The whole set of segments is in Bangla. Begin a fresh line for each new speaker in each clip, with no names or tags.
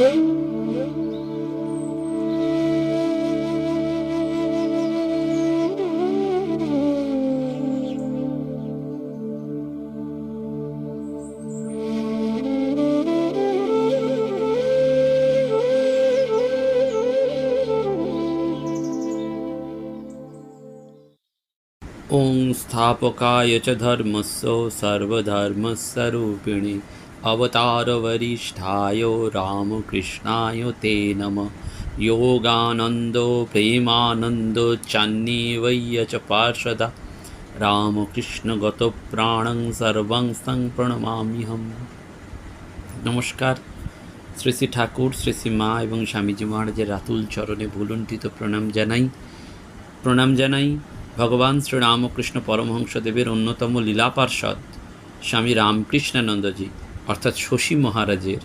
ઓમ સ્થાપકાય ચ ધર્મસ્ય સર્વધર્મસ્વરૂપિણી अवतारवरिष्ठाय रामकृष्णाय ते नमः योगानन्दो प्रेमानन्दो चान्येवय्य च पार्षदा রামকৃষ্ণগতপ্রাণং সর্বং সং প্রণমাম্যহম নমস্কার শ্রী শ্রী ঠাকুর শ্রী শ্রী মা এবং স্বামীজি মহারাজের রাতুল চরণে ভুলুণ্ঠিত প্রণাম জানাই প্রণাম জানাই ভগবান শ্রী রামকৃষ্ণ পরমহংসদেবের অন্যতম লীলা পার্ষদ স্বামী রামকৃষ্ণানন্দজি অর্থাৎ শশী মহারাজের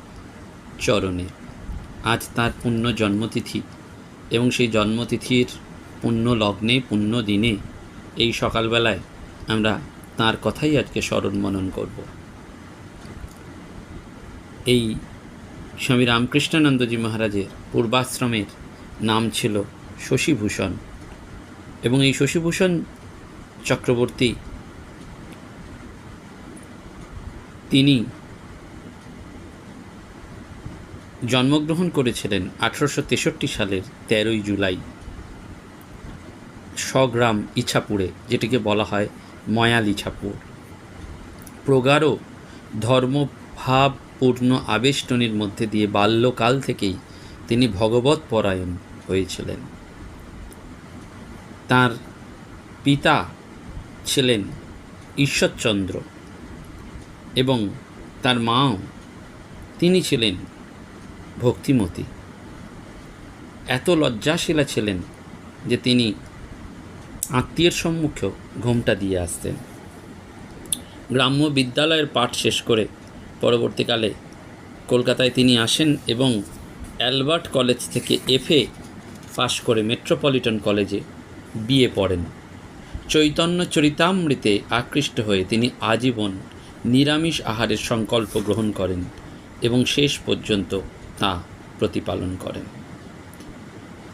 চরণে। আজ তার পুণ্য জন্মতিথি এবং সেই জন্মতিথির পুণ্য লগ্নে পুণ্য দিনে এই সকালবেলায় আমরা তার কথাই আজকে স্মরণ মনন করব। এই স্বামী রামকৃষ্ণানন্দজি মহারাজের পূর্বাশ্রমের নাম ছিল শশীভূষণ এবং এই শশীভূষণ চক্রবর্তী তিনি জন্মগ্রহণ করেছিলেন আঠারোশো তেষট্টি সালের তেরোই জুলাই স্বগ্রাম ইছাপুরে, যেটিকে বলা হয় ময়াল ইছাপুর। প্রগাঢ় ধর্মভাবপূর্ণ আবেষ্টনীর মধ্যে দিয়ে বাল্যকাল থেকেই তিনি ভগবত পরায়ণ হয়েছিলেন। তার পিতা ছিলেন ঈশ্বরচন্দ্র এবং তার মাও তিনি ছিলেন ভক্তিমতী। এত লজ্জাশীলা ছিলেন যে তিনি আত্মীয়ের সম্মুখেও ঘোমটা দিয়ে আসতেন। গ্রাম্য বিদ্যালয়ের পাঠ শেষ করে পরবর্তীকালে কলকাতায় তিনি আসেন এবং অ্যালবার্ট কলেজ থেকে এফএ পাশ করে মেট্রোপলিটন কলেজে বিয়ে পড়েন। চৈতন্য চরিতামৃতে আকৃষ্ট হয়ে তিনি আজীবন নিরামিষ আহারের সংকল্প গ্রহণ করেন এবং শেষ পর্যন্ত তা প্রতিপালন করেন।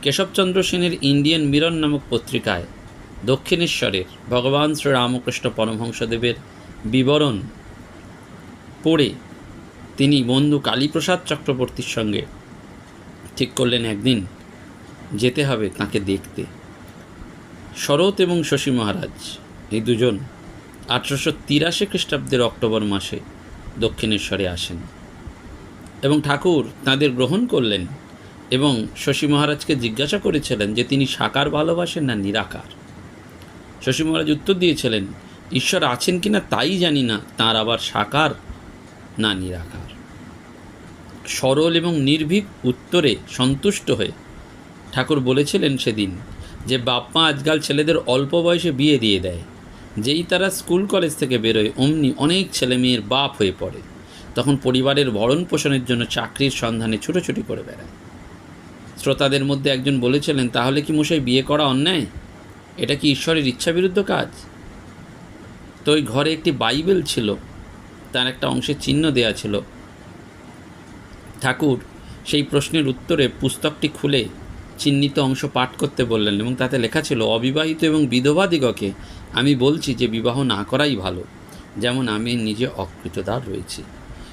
কেশবচন্দ্র সেনের ইন্ডিয়ান মিরর নামক পত্রিকায় দক্ষিণেশ্বরের ভগবান শ্রীরামকৃষ্ণ পরমহংসদেবের বিবরণ পড়ে তিনি বন্ধু কালীপ্রসাদ চক্রবর্তীর সঙ্গে ঠিক করলেন, একদিন যেতে হবে তাকে দেখতে। শরৎ এবং শশী মহারাজ, এই দুজন আঠারোশো তিরাশি খ্রিস্টাব্দের অক্টোবর মাসে দক্ষিণেশ্বরে আসেন। এবং ঠাকুর তাদের গ্রহণ করলেন এবং শশী মহারাজকে জিজ্ঞাসা করেছিলেন যে তিনি সাকার ভালোবাসেন না নিরাকার? শশী মহারাজ উত্তর দিয়েছিলেন, ঈশ্বর আছেন কি না তাই জানি না, তার আবার সাকার না নিরাকার। সরল এবং নির্ভীক উত্তরে সন্তুষ্ট হয়ে ঠাকুর বলেছিলেন সেদিন যে বাপ্পা আজকাল ছেলেদের অল্প বয়সে বিয়ে দিয়ে দেয়। যেই তারা স্কুল কলেজ থেকে বেরোয়, অমনি অনেক ছেলে মেয়ের বাপ হয়ে পড়ে। তখন পরিবারের ভরণ পোষণের জন্য চাকরির সন্ধানে ছুটোছুটি করে বেড়ায়। শ্রোতাদের মধ্যে একজন বলেছিলেন, তাহলে কি মশাই বিয়ে করা অন্যায়? এটা কি ঈশ্বরের ইচ্ছাবিরুদ্ধ কাজ? তো ওই ঘরে একটি বাইবেল ছিল, তার একটা অংশে চিহ্ন দেয়া ছিল। ঠাকুর সেই প্রশ্নের উত্তরে পুস্তকটি খুলে চিহ্নিত অংশ পাঠ করতে বললেন এবং তাতে লেখা ছিল, অবিবাহিত এবং বিধবাদিগকে আমি বলছি যে বিবাহ না করাই ভালো, যেমন আমি নিজে অকৃতদার রয়েছি।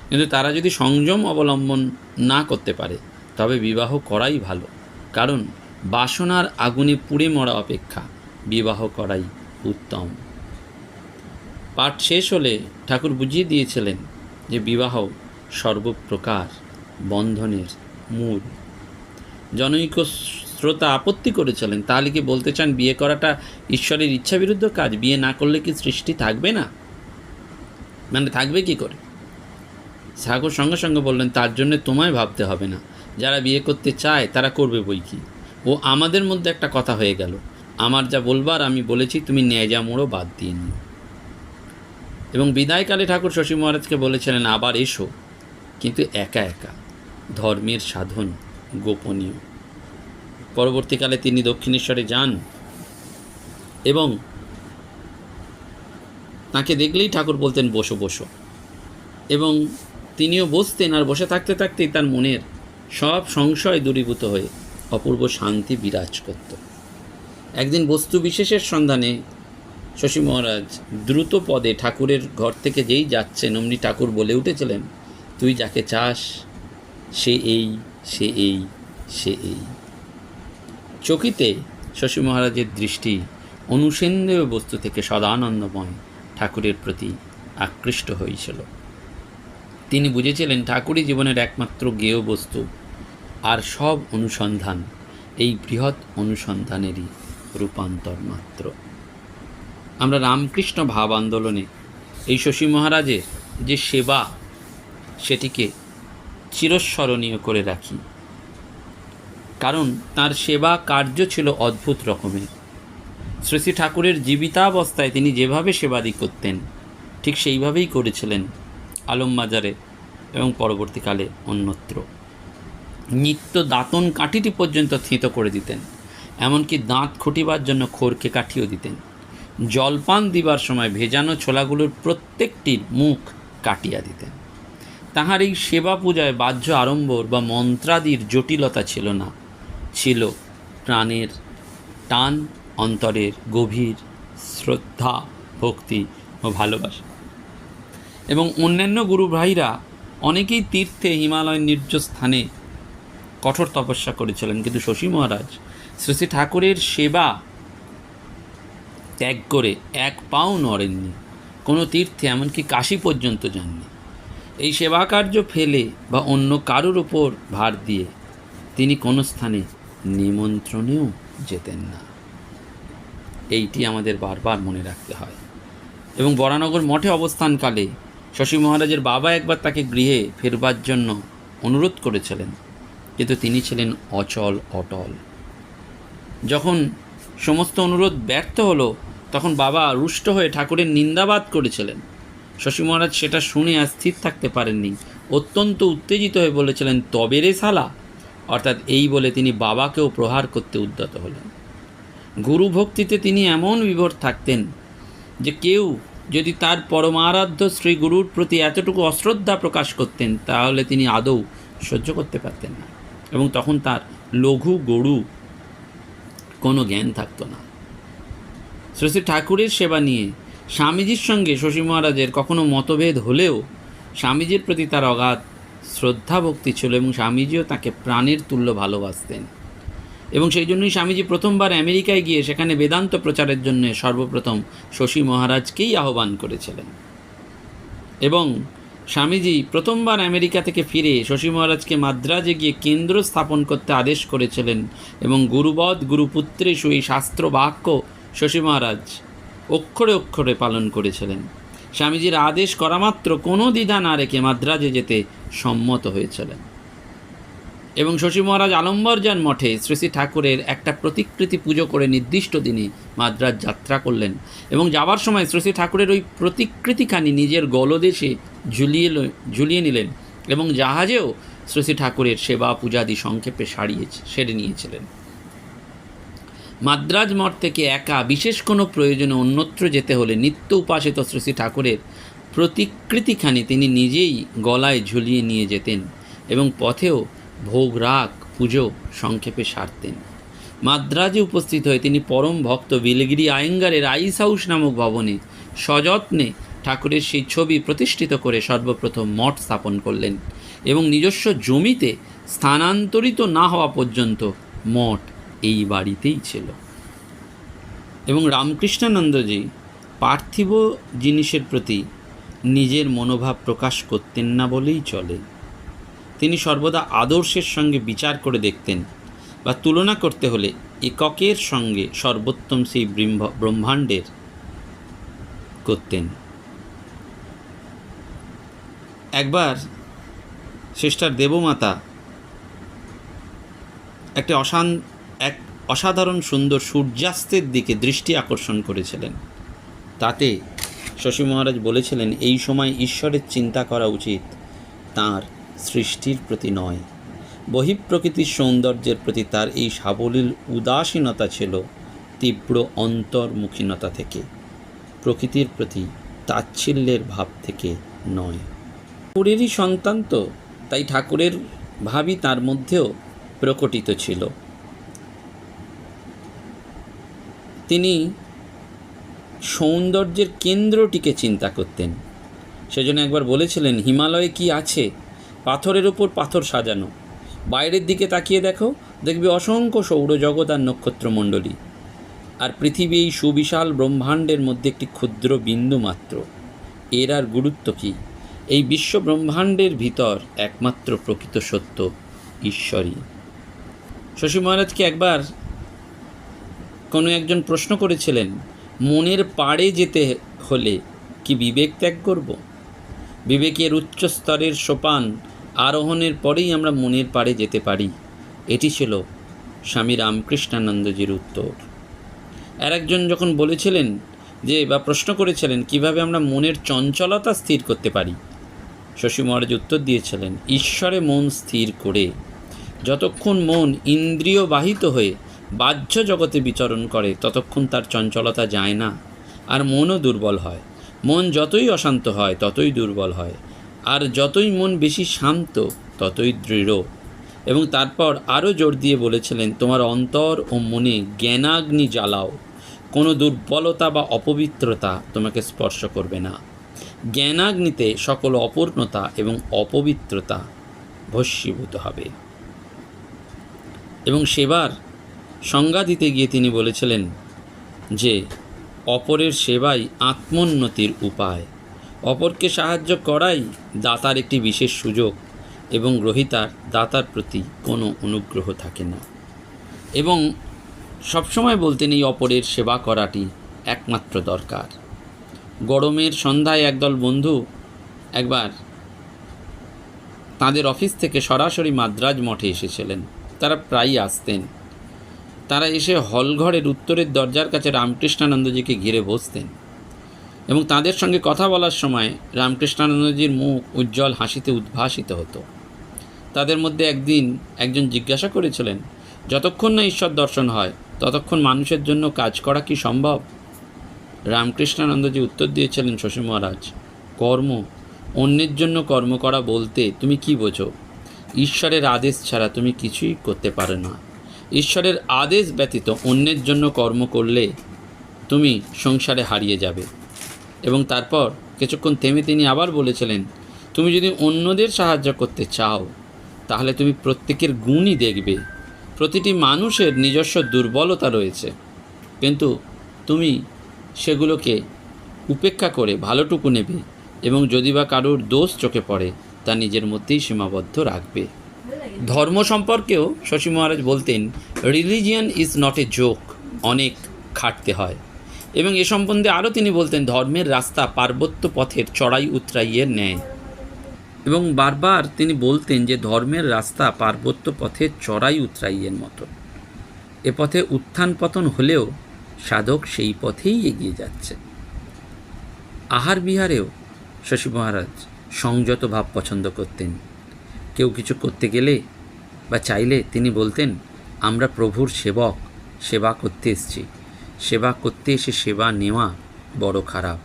কিন্তু তারা যদি সংযম অবলম্বন না করতে পারে, তবে বিবাহ করাই ভালো। কারণ বাসনার আগুনে পুড়ে মরা অপেক্ষা বিবাহ করাই উত্তম। পাঠ শেষ হলে ঠাকুর বুঝিয়ে দিয়েছিলেন যে বিবাহ সর্বপ্রকার বন্ধনের মূল। জনৈক শ্রোতা আপত্তি করেছিলেন, তাহলে কি বলতে চান বিয়ে করাটা ঈশ্বরের ইচ্ছাবিরুদ্ধ কাজ? বিয়ে না করলে কি সৃষ্টি থাকবে না? মানে থাকবে কি করে? ঠাকুর সঙ্গে সঙ্গে বললেন, তার জন্য তোমায় ভাবতে হবে না। যারা বিয়ে করতে চায়, তারা করবে বই কি? ও আমাদের মধ্যে একটা কথা হয়ে গেল। আমার যা বলবার, আমি বলেছি, তুমি ন্যায়জা মোড়ও বাদ দিয়ে নিও। এবং বিদায়কালে ঠাকুর শশী মহারাজকে বলেছিলেন, আবার এসো। কিন্তু একা একা। ধর্মের সাধন গোপনীয়। পরবর্তীকালে তিনি দক্ষিণেশ্বরে যান এবং তাকে দেখলেই ঠাকুর বলতেন, বসো বসো। এবং তিনিও বসতেন আর বসে থাকতে থাকতেই তার মনের সব সংশয় দূরীভূত হয়ে অপূর্ব শান্তি বিরাজ করত। একদিন বস্তু বিশেষের সন্ধানে শশী মহারাজ দ্রুত পদে ঠাকুরের ঘর থেকে যেই যাচ্ছেন, অমনি ঠাকুর বলে উঠেছিলেন, তুই যাকে চাস, সে এই সে এই সে এই। চকিতে শশী মহারাজের দৃষ্টি অনুসেন্দেয় বস্তু থেকে সদানন্দময় ঠাকুরের প্রতি আকৃষ্ট হয়েছিল। তিনি বুঝেছিলেন ঠাকুরই জীবনের একমাত্র জ্ঞেয় বস্তু আর সব অনুসন্ধান এই বৃহৎ অনুসন্ধানেরই রূপান্তর মাত্র। আমরা রামকৃষ্ণ ভাব আন্দোলনে এই শশী মহারাজের যে সেবা, সেটিকে চিরস্মরণীয় করে রাখি। কারণ তার সেবা কার্য ছিল অদ্ভুত রকমের। শ্রী শ্রী ঠাকুরের জীবিতাবস্থায় তিনি যেভাবে সেবাদি করতেন, ঠিক সেইভাবেই করেছিলেন আলমবাজারে এবং পরবর্তীকালে অন্যত্র। নিত্য দাঁতন কাঠিটি পর্যন্ত থিত করে দিতেন, এমনকি দাঁত খুঁটিবার জন্য খোরকে কাঠিও দিতেন। জলপান দিবার সময় ভেজানো ছোলাগুলোর প্রত্যেকটির মুখ কাটিয়া দিতেন। তাহার এই সেবা পূজায় বাহ্য আড়ম্বর বা মন্ত্রাদির জটিলতা ছিল না, ছিল প্রাণের টান, অন্তরের গভীর শ্রদ্ধা, ভক্তি ও ভালোবাসা। এবং অন্যান্য গুরু ভাইরা অনেকেই তীর্থে হিমালয়ের নির্জ স্থানে কঠোর তপস্যা করেছিলেন। কিন্তু শশী মহারাজ শ্রী শ্রী ঠাকুরের সেবা ত্যাগ করে এক পাও নড়েননি, কোনো তীর্থে, এমনকি কাশী পর্যন্ত যাননি। এই সেবা কার্য ফেলে বা অন্য কারোর ওপর ভার দিয়ে তিনি কোনো স্থানে নিমন্ত্রণেও যেতেন না। এইটি আমাদের বারবার মনে রাখতে হয়। এবং বরানগর মঠে অবস্থানকালে শশী মহারাজের বাবা একবার তাকে গৃহে ফেরবার জন্য অনুরোধ করেছিলেন, কিন্তু তিনি ছিলেন অচল, অটল। যখন সমস্ত অনুরোধ ব্যর্থ হলো, তখন বাবা রুষ্ট হয়ে ঠাকুরের নিন্দাবাদ করেছিলেন। শশী মহারাজ সেটা শুনে আর স্থির থাকতে পারেননি। অত্যন্ত উত্তেজিত হয়ে বলেছিলেন, তবে রে সালা অর্থাৎ এই বলে তিনি বাবাকেও প্রহার করতে উদ্যত হলেন। গুরু ভক্তিতে তিনি এমন বিভোর থাকতেন যে কেউ যদি তার পরমারাধ্য শ্রী গুরুর প্রতি এতটুকু অশ্রদ্ধা প্রকাশ করতেন, তাহলে তিনি আদৌ সহ্য করতে পারতেন না। এবং তখন তার লঘু গরু কোনো জ্ঞান থাকতো না। শ্রী শ্রী ঠাকুরের সেবা নিয়ে স্বামীজির সঙ্গে শশী মহারাজের কখনো মতভেদ হলেও স্বামীজির প্রতি তার অগাধ শ্রদ্ধা ভক্তি ছিল এবং স্বামীজিও তাকে প্রাণের তুল্য ভালোবাসতেন। এবং সেই জন্যই স্বামীজি প্রথমবার আমেরিকায় গিয়ে সেখানে বেদান্ত প্রচারের জন্য সর্বপ্রথম শশী মহারাজকেই আহ্বান করেছিলেন। এবং স্বামীজি প্রথমবার আমেরিকা থেকে ফিরে শশী মহারাজকে মাদ্রাজে গিয়ে কেন্দ্র স্থাপন করতে আদেশ করেছিলেন এবং গুরুবধ গুরুপুত্রেষু এই শাস্ত্র বাক্য শশী মহারাজ অক্ষরে অক্ষরে পালন করেছিলেন। স্বামীজির আদেশ করা মাত্র কোনো দ্বিধা না রেখে মাদ্রাজে যেতে সম্মত হয়েছিলেন। এবং শশী মহারাজ আলম্বরজান মঠে শ্রী শ্রী ঠাকুরের একটা প্রতিকৃতি পুজো করে নির্দিষ্ট দিনে মাদ্রাজ যাত্রা করলেন এবং যাওয়ার সময় শ্রী শ্রী ঠাকুরের ওই প্রতিকৃতিখানি নিজের গলদেশে ঝুলিয়ে ঝুলিয়ে নিলেন এবং জাহাজেও শ্রী শ্রী ঠাকুরের সেবা পূজাদি সংক্ষেপে সারিয়ে সেরে নিয়েছিলেন। মাদ্রাজ মঠ থেকে একা বিশেষ কোনো প্রয়োজনে অন্যত্র যেতে হলে নিত্য উপাসিত শ্রী শ্রী ঠাকুরের প্রতিকৃতিখানি তিনি নিজেই গলায় ঝুলিয়ে নিয়ে যেতেন এবং পথেও ভোগ রাগ পুজো সংক্ষেপে সারতেন। মাদ্রাজে উপস্থিত হয়ে তিনি পরম ভক্ত বিলগিরি আয়েঙ্গারের আইস হাউস নামক ভবনে সযত্নে ঠাকুরের সেই ছবি প্রতিষ্ঠিত করে সর্বপ্রথম মঠ স্থাপন করলেন এবং নিজস্ব জমিতে স্থানান্তরিত না হওয়া পর্যন্ত মঠ এই বাড়িতেই ছিল। এবং রামকৃষ্ণানন্দজি পার্থিব জিনিসের প্রতি নিজের মনোভাব প্রকাশ করতেন না বলেই চলে। তিনি সর্বদা আদর্শের সঙ্গে বিচার করে দেখতেন বা তুলনা করতে হলে এককের সঙ্গে সর্বোত্তম সেই ব্রহ্মাণ্ডের করতেন। একবার সিস্টার দেবমাতা একটি অশান, এক অসাধারণ সুন্দর সূর্যাস্তের দিকে দৃষ্টি আকর্ষণ করেছিলেন। তাতে শশী মহারাজ বলেছিলেন, এই সময় ঈশ্বরের চিন্তা করা উচিত, তার সৃষ্টির প্রতি নয়। বহিঃপ্রকৃতির সৌন্দর্যের প্রতি তার এই সাবলীল উদাসীনতা ছিল তীব্র অন্তর্মুখীনতা থেকে। প্রকৃতির প্রতি তাচ্ছিল্যের ভাব থেকে নয়। ঠাকুরেরই সন্তান তো, তাই ঠাকুরের ভাবই তার মধ্যেও প্রকটিত ছিল। তিনি সৌন্দর্যের কেন্দ্রটিকে চিন্তা করতেন। সেজন্য একবার বলেছিলেন, হিমালয়ে কি আছে? পাথরের উপর পাথর সাজানো। বাইরের দিকে তাকিয়ে দেখো, দেখবে অসংখ্য সৌরজগৎ আর নক্ষত্রমণ্ডলী। আর পৃথিবী এই সুবিশাল ব্রহ্মাণ্ডের মধ্যে একটি ক্ষুদ্র বিন্দু মাত্র। এর আর গুরুত্ব কী? এই বিশ্ব ব্রহ্মাণ্ডের ভিতর একমাত্র প্রকৃত সত্য ঈশ্বরই। শশী মহারাজকে একবার কোনো একজন প্রশ্ন করেছিলেন, মনের পাড়ে যেতে হলে কি বিবেক ত্যাগ করব? বিবেকের উচ্চ স্তরের সোপান আরোহণের পরেই আমরা মনের পাড়ে যেতে পারি। এটি ছিল স্বামী রামকৃষ্ণানন্দজির উত্তর। আর একজন যখন বলেছিলেন যে, বা প্রশ্ন করেছিলেন, কীভাবে আমরা মনের চঞ্চলতা স্থির করতে পারি? শশী মহারাজ উত্তর দিয়েছিলেন, ঈশ্বরে মন স্থির করে। যতক্ষণ মন ইন্দ্রিয় বাহিত হয়ে বাহ্য জগতে বিচরণ করে, ততক্ষণ তার চঞ্চলতা যায় না। আর মনও দুর্বল হয়। মন যতই অশান্ত হয়, ততই দুর্বল হয়। আর যতই মন বেশি শান্ত, ততই দৃঢ়। এবং তারপর আরও জোর দিয়ে বলেছিলেন, তোমার অন্তর ও মনে জ্ঞানাগ্নি জ্বালাও। কোনো দুর্বলতা বা অপবিত্রতা তোমাকে স্পর্শ করবে না। জ্ঞানাগ্নিতে সকল অপূর্ণতা এবং অপবিত্রতা ভস্মীভূত হবে। এবং সেবার সংজ্ঞা দিতে গিয়ে তিনি বলেছিলেন যে, অপরের সেবাই আত্মোন্নতির উপায়। অপরকে সাহায্য করাই দাতার একটি বিশেষ সুযোগ এবং গ্রহিতার দাতার প্রতি কোনো অনুগ্রহ থাকে না। এবং সবসময় বলতেন এই অপরের সেবা করাটি একমাত্র দরকার। গরমের সন্ধ্যায় একদল বন্ধু একবার তাদের অফিস থেকে সরাসরি মাদ্রাজ মঠে এসেছিলেন। তারা প্রায়ই আসতেন। তারা এসে হলঘরের উত্তরের দরজার কাছে রামকৃষ্ণানন্দজিকে ঘিরে বসতেন। এবং তাদের সঙ্গে কথা বলার সময় রামকৃষ্ণানন্দজির মুখ উজ্জ্বল হাসিতে উদ্ভাসিত হতো। তাদের মধ্যে একদিন একজন জিজ্ঞাসা করেছিলেন, যতক্ষণ না ঈশ্বর দর্শন হয়, ততক্ষণ মানুষের জন্য কাজ করা কি সম্ভব? রামকৃষ্ণানন্দজি উত্তর দিয়েছিলেন, শশী মহারাজ, কর্ম, অন্যের জন্য কর্ম করা বলতে তুমি কি বোঝো? ঈশ্বরের আদেশ ছাড়া তুমি কিছুই করতে পারো না। ঈশ্বরের আদেশ ব্যতীত অন্যের জন্য কর্ম করলে তুমি সংসারে হারিয়ে যাবে। এবং তারপর কিছুক্ষণ থেমে তিনি আবার বলেছিলেন, তুমি যদি অন্যদের সাহায্য করতে চাও, তাহলে তুমি প্রত্যেকের গুণই দেখবে। প্রতিটি মানুষের নিজস্ব দুর্বলতা রয়েছে। কিন্তু তুমি সেগুলোকে উপেক্ষা করে ভালোটুকু নেবে এবং যদি বা কারোর দোষ চোখে পড়ে, তা নিজের মধ্যেই সীমাবদ্ধ রাখবে। ধর্ম সম্পর্কেও শশী মহারাজ বলতেন religion is not a joke অনেক খাটতে হয়। এবং এ সম্বন্ধে আরও তিনি বলতেন, ধর্মের রাস্তা পার্বত্য পথের চড়াই উতরাইয়ের ন্যায় এবং বারবার তিনি বলতেন যে, ধর্মের রাস্তা পার্বত্য পথের চড়াই উতরাইয়ের মতো। এ পথে উত্থান পতন হলেও সাধক সেই পথেই এগিয়ে যাচ্ছে। আহার বিহারেও শশী মহারাজ সংযত ভাব পছন্দ করতেন। কেউ কিছু করতে গেলে বা চাইলে তিনি বলতেন, আমরা প্রভুর সেবক, সেবা করতে এসেছি। সেবা করতে এসে সেবা নেওয়া বড় খারাপ।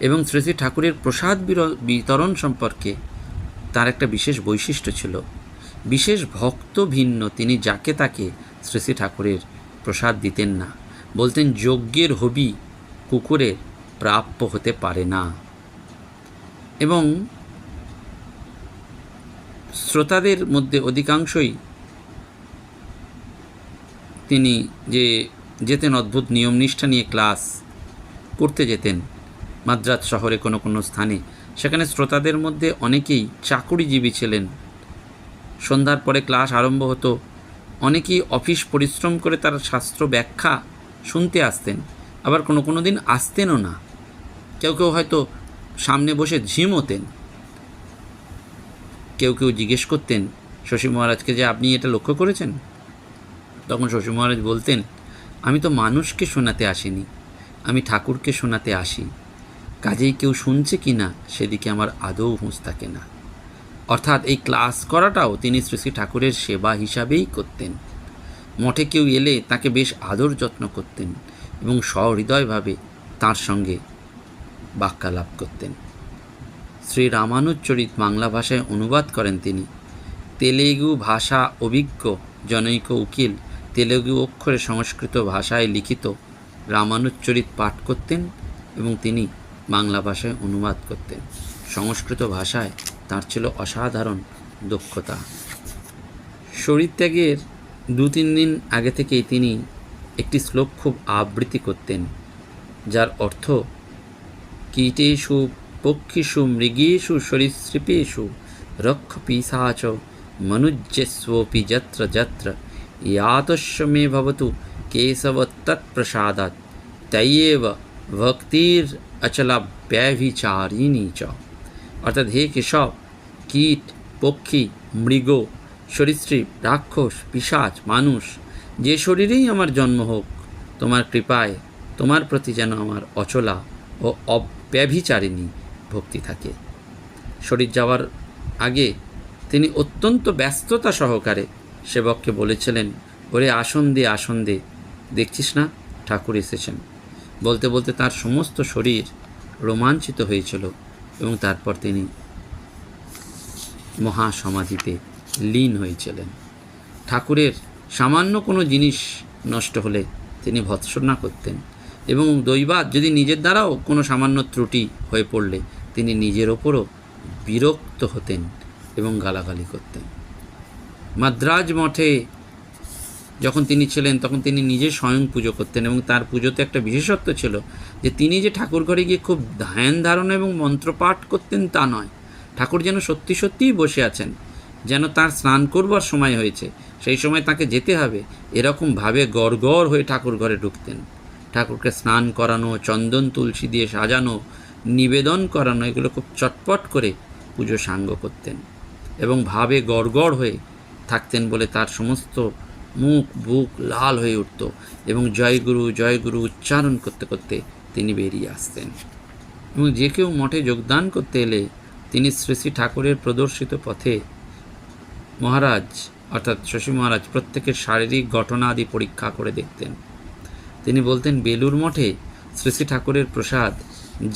এবং শ্রী ঠাকুরের প্রসাদ বিতরণ সম্পর্কে তার একটা বিশেষ বৈশিষ্ট্য ছিল। বিশেষ ভক্ত ভিন্ন, তিনি যাকে তাকে শ্রী শ্রী ঠাকুরের প্রসাদ দিতেন না। বলতেন, যজ্ঞের হবি কুকুরের প্রাপ্য হতে পারে না। এবং শ্রোতাদের মধ্যে অধিকাংশই তিনি যে যেতেন অদ্ভুত নিয়ম নিষ্ঠা নিয়ে ক্লাস করতে যেতেন। মাদ্রাজ শহরে কোনো কোনো স্থানে। সেখানে শ্রোতাদের মধ্যে অনেকেই চাকুরিজীবী ছিলেন। সন্ধ্যার পরে ক্লাস আরম্ভ হতো। অনেকেই অফিস পরিশ্রম করে তার শাস্ত্র ব্যাখ্যা শুনতে আসতেন। আবার কোনো কোনো দিন আসতেনও না। কেউ কেউ হয়তো সামনে বসে ঝিমোতেন কেউ কেউ জিজ্ঞেস করতেন, শশী মহারাজকে যে আপনি এটা লক্ষ্য করেছেন? তখন শশী মহারাজ বলতেন আমি তো মানুষকে শোনাতে আসিনি, আমি ঠাকুরকে শোনাতে আসি। কাজেই কেউ শুনছে কি না, সেদিকে আমার আদৌ হুঁশ থাকে না। অর্থাৎ এই ক্লাস করাটাও তিনি শ্রী শ্রী ঠাকুরের সেবা হিসাবেই করতেন। মঠে কেউ এলে তাকে বেশ আদর যত্ন করতেন এবং সহৃদয়ভাবে তার সঙ্গে বাক্যালাপ করতেন। শ্রী রামানুজচরিত বাংলা ভাষায় অনুবাদ করেন তিনি। তেলেগু ভাষা অভিজ্ঞ, জনৈক উকিল তেলেগু অক্ষরে সংস্কৃত ভাষায় লিখিত রামানুচরিত পাঠ করতেন এবং তিনি বাংলা ভাষায় অনুবাদ করতেন। সংস্কৃত ভাষায় তার ছিল অসাধারণ দক্ষতা। শরীরত্যাগের দু তিন দিন আগে থেকেই তিনি একটি শ্লোক খুব আবৃত্তি করতেন, যার অর্থ, কীটেষু পক্ষীষু মৃগেষু সরীসৃপেষু রক্ষ পিসাচ মনুজ্যস্বপি যত্র যত্র ইয়াতস্য মে ভবতু কেশব তৎপ্রসাদাৎ তৈব ভক্তির অচলা ব্যভিচারিণী চ অর্থাৎ হে কেশব কীট পক্ষী মৃগ সরীসৃপ রাক্ষস পিশাচ মানুষ যে শরীরেই আমার জন্ম হোক, তোমার কৃপায়, তোমার প্রতি যেন আমার অচলা ও অব্যভিচারিণী ভক্তি থাকে। শরীর যাওয়ার আগে তিনি অত্যন্ত ব্যস্ততা সহকারে সেবককে বলেছিলেন, ওরে আসন দে আসন দে। দেখছিস না? ঠাকুর এসেছেন। বলতে বলতে তার সমস্ত শরীর রোমাঞ্চিত হয়েছিল এবং তারপর তিনি মহাসমাধিতে লীন হয়েছিলেন। ঠাকুরের সামান্য কোনো জিনিস নষ্ট হলে তিনি ভৎসনা করতেন এবং দৈবাত যদি নিজের দ্বারাও কোনো সামান্য ত্রুটি হয়ে পড়লে তিনি নিজের ওপরও বিরক্ত হতেন এবং গালাগালি করতেন। মাদ্রাজ মঠে যখন তিনি ছিলেন, তখন তিনি নিজে স্বয়ং পুজো করতেন এবং তার পুজোতে একটা বিশেষত্ব ছিল যে তিনি যে ঠাকুর ঘরে গিয়ে খুব ধ্যান ধারণা এবং মন্ত্রপাঠ করতেন তা নয়। ঠাকুর যেন সত্যি সত্যিই বসে আছেন, যেন তার স্নান করবার সময় হয়েছে, সেই সময় তাকে যেতে হবে। এরকমভাবে গড় গড় হয়ে ঠাকুর ঘরে ঢুকতেন। ঠাকুরকে স্নান করানো, চন্দন তুলসী দিয়ে সাজানো, নিবেদন করানো, এগুলো খুব চটপট করে পুজো সাঙ্গ করতেন এবং ভাবে গড়গড় হয়ে থাকতেন বলে তার সমস্ত মুখ, বুক লাল হয়ে উঠত এবং জয়গুরু জয়গুরু উচ্চারণ করতে করতে তিনি বেরিয়ে আসতেন। এবং যে কেউ মঠে যোগদান করতে এলে তিনি শ্রী শ্রী ঠাকুরের প্রদর্শিত পথে মহারাজ, অর্থাৎ শশী মহারাজ প্রত্যেকের শারীরিক ঘটনাদি পরীক্ষা করে দেখতেন। তিনি বলতেন, বেলুর মঠে শ্রী শ্রী ঠাকুরের প্রসাদ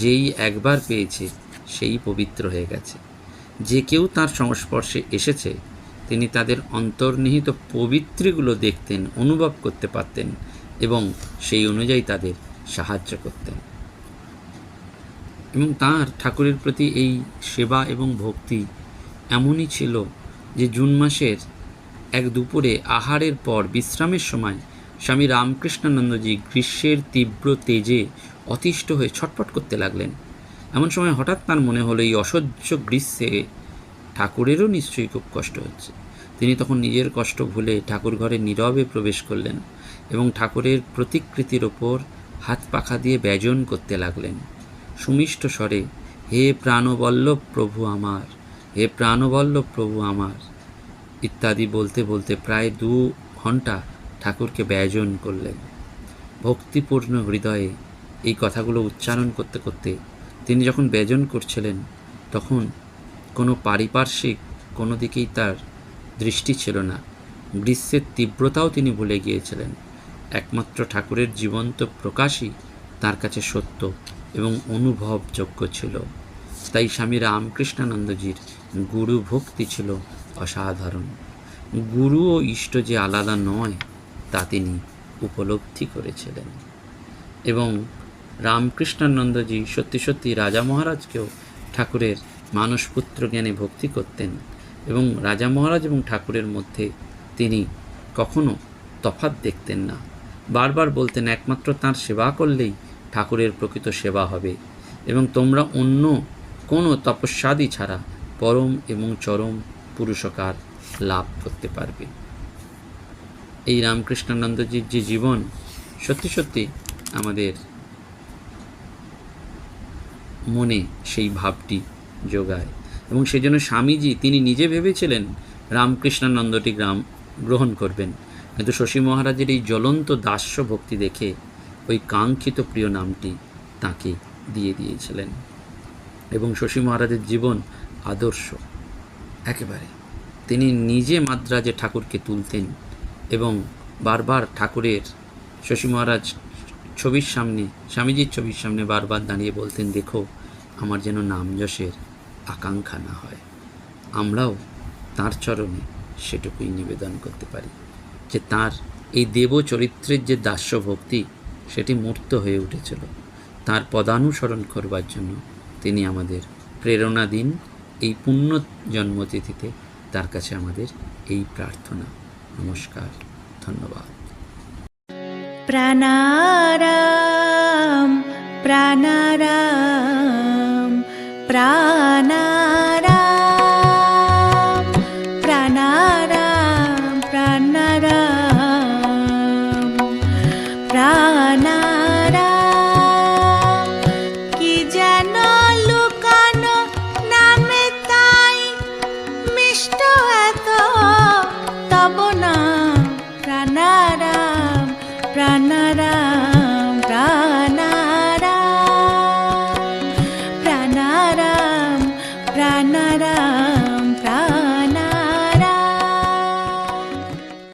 যেই একবার পেয়েছে, সেই পবিত্র হয়ে গেছে। যে কেউ তার সংস্পর্শে এসেছে তিনি তাদের অন্তর্নিহিত পবিত্রগুলো দেখতেন, অনুভব করতে পারতেন এবং সেই অনুযায়ী তাদের সাহায্য করতেন। এবং তার ঠাকুরের প্রতি এই সেবা এবং ভক্তি এমনই ছিল যে জুন মাসের এক দুপুরে আহারের পর বিশ্রামের সময় স্বামী রামকৃষ্ণানন্দজি গ্রীষ্মের তীব্র তেজে অতিষ্ঠ হয়ে ছটফট করতে লাগলেন। এমন সময় হঠাৎ তার মনে হলো, এই অসহ্য গ্রীষ্মে ঠাকুরেরও নিশ্চয়ই খুব কষ্ট হচ্ছে। তিনি তখন নিজের কষ্ট ভুলে ঠাকুর ঘরে নীরবে প্রবেশ করলেন এবং ঠাকুরের প্রতিকৃতির ওপর হাত পাখা দিয়ে ব্যজন করতে লাগলেন। সুমিষ্ট স্বরে, হে প্রাণবল্লভ প্রভু আমার, হে প্রাণবল্লভ প্রভু আমার, ইত্যাদি বলতে বলতে প্রায় দু ঘণ্টা ঠাকুরকে ব্যজন করলেন। ভক্তিপূর্ণ হৃদয়ে এই কথাগুলো উচ্চারণ করতে করতে তিনি যখন ব্যজন করছিলেন, তখন কোনো পারিপার্শ্বিক কোনো দিকেই তার দৃষ্টি ছিল না। গ্রীষ্মের তীব্রতাও তিনি ভুলে গিয়েছিলেন। একমাত্র ঠাকুরের জীবন্ত প্রকাশই তার কাছে সত্য এবং অনুভবযোগ্য ছিল। তাই স্বামী রামকৃষ্ণানন্দজির গুরু ভক্তি ছিল অসাধারণ। গুরু ও ইষ্ট যে আলাদা নয়, তা তিনি উপলব্ধি করেছিলেন। এবং রামকৃষ্ণানন্দজি সত্যি সত্যি রাজা মহারাজকেও ঠাকুরের মানসপুত্র জ্ঞানে ভক্তি করতেন এবং রাজা মহারাজ এবং ঠাকুরের মধ্যে তিনি কখনো তফাৎ দেখতেন না। বারবার বলতেন, একমাত্র তার সেবা করলেই ঠাকুরের প্রকৃত সেবা হবে এবং তোমরা অন্য কোনো তপস্যাদি ছাড়া পরম এবং চরম পুরুষকার লাভ করতে পারবে। এই রামকৃষ্ণানন্দজির যে জীবন, সত্যি সত্যি আমাদের মনে সেই ভাবটি যোগায়। এবং সেই জন্য স্বামীজি, তিনি নিজে ভেবেছিলেন রামকৃষ্ণানন্দটি গ্রাম গ্রহণ করবেন। কিন্তু শশী মহারাজের এই জ্বলন্ত দাস্য ভক্তি দেখে ওই কাঙ্ক্ষিত প্রিয় নামটি তাকে দিয়ে দিয়েছিলেন। এবং শশী মহারাজের জীবন আদর্শ। একেবারে। তিনি নিজে মাদ্রাজে ঠাকুরকে তুলতেন এবং বারবার ঠাকুরের শশী মহারাজ ছবির সামনে, স্বামীজির ছবির সামনে বারবার দাঁড়িয়ে বলতেন, দেখো, আমার যেন নাম যশের আকাঙ্ক্ষা না হয়। আমরাও তার চরণে সেটুকুই নিবেদন করতে পারি যে তার এই দেব চরিত্রের যে দাস্য ভক্তি সেটি মূর্ত হয়ে উঠেছিল। তার পদানুসরণ করবার জন্য তিনি আমাদের প্রেরণা দিন এই পুণ্য জন্মতিথিতে তার কাছে আমাদের এই প্রার্থনা। নমস্কার, ধন্যবাদ।
প্রাণারাম প্রাণারাম प्राणा